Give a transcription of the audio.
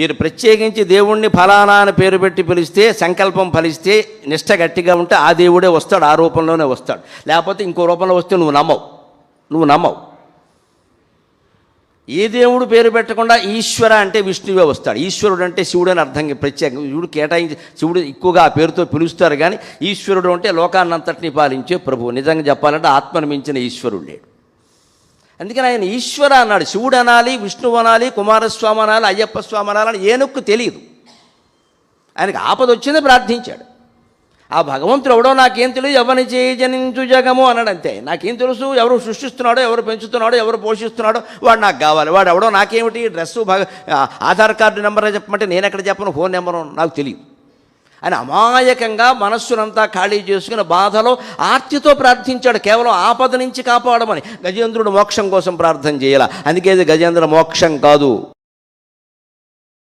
మీరు ప్రత్యేకించి దేవుణ్ణి ఫలానా అని పేరు పెట్టి పిలిస్తే సంకల్పం ఫలిస్తే నిష్ట గట్టిగా ఉంటే ఆ దేవుడే వస్తాడు ఆ రూపంలోనే వస్తాడు. లేకపోతే ఇంకో రూపంలో వస్తే నువ్వు నమ్మవు. నువ్వు నమ్మవు. ఏ దేవుడు పేరు పెట్టకుండా ఈశ్వర అంటే విష్ణువే వస్తాడు. ఈశ్వరుడు అంటే శివుడు అని అర్థం ప్రత్యేకంగా శివుడు కేటాయించి శివుడు ఎక్కువగా ఆ పేరుతో పిలుస్తారు కానీ ఈశ్వరుడు అంటే లోకాన్నంతటిని పాలించే ప్రభువు. నిజంగా చెప్పాలంటే ఆత్మను మించిన ఈశ్వరుడు లేడు. అందుకని ఆయన ఈశ్వర అన్నాడు. శివుడు అనాలి విష్ణువు అనాలి కుమారస్వామి అనాలి అయ్యప్ప స్వామి అనాలని ఏనుక్కు తెలియదు. ఆయనకు ఆపద వచ్చింది ప్రార్థించాడు. ఆ భగవంతుడు ఎవడో నాకేం తెలియదు ఎవరిని చేయజనించు జగము అన్నాడు అంతే నాకేం తెలుసు ఎవరు సృష్టిస్తున్నాడో ఎవరు పెంచుతున్నాడో ఎవరు పోషిస్తున్నాడో వాడు నాకు కావాలి. వాడు ఎవడో నాకేమిటి డ్రెస్సు భగ ఆధార్ కార్డు నెంబర్ చెప్పమంటే నేను ఎక్కడ చెప్పను ఫోన్ నెంబర్ నాకు తెలియదు. అని అమాయకంగా మనస్సునంతా ఖాళీ చేసుకుని బాధలో ఆర్తితో ప్రార్థించాడు. కేవలం ఆపద నుంచి కాపాడమని గజేంద్రుడు మోక్షం కోసం ప్రార్థన చేయాల. అందుకే ఇది గజేంద్ర మోక్షం కాదు.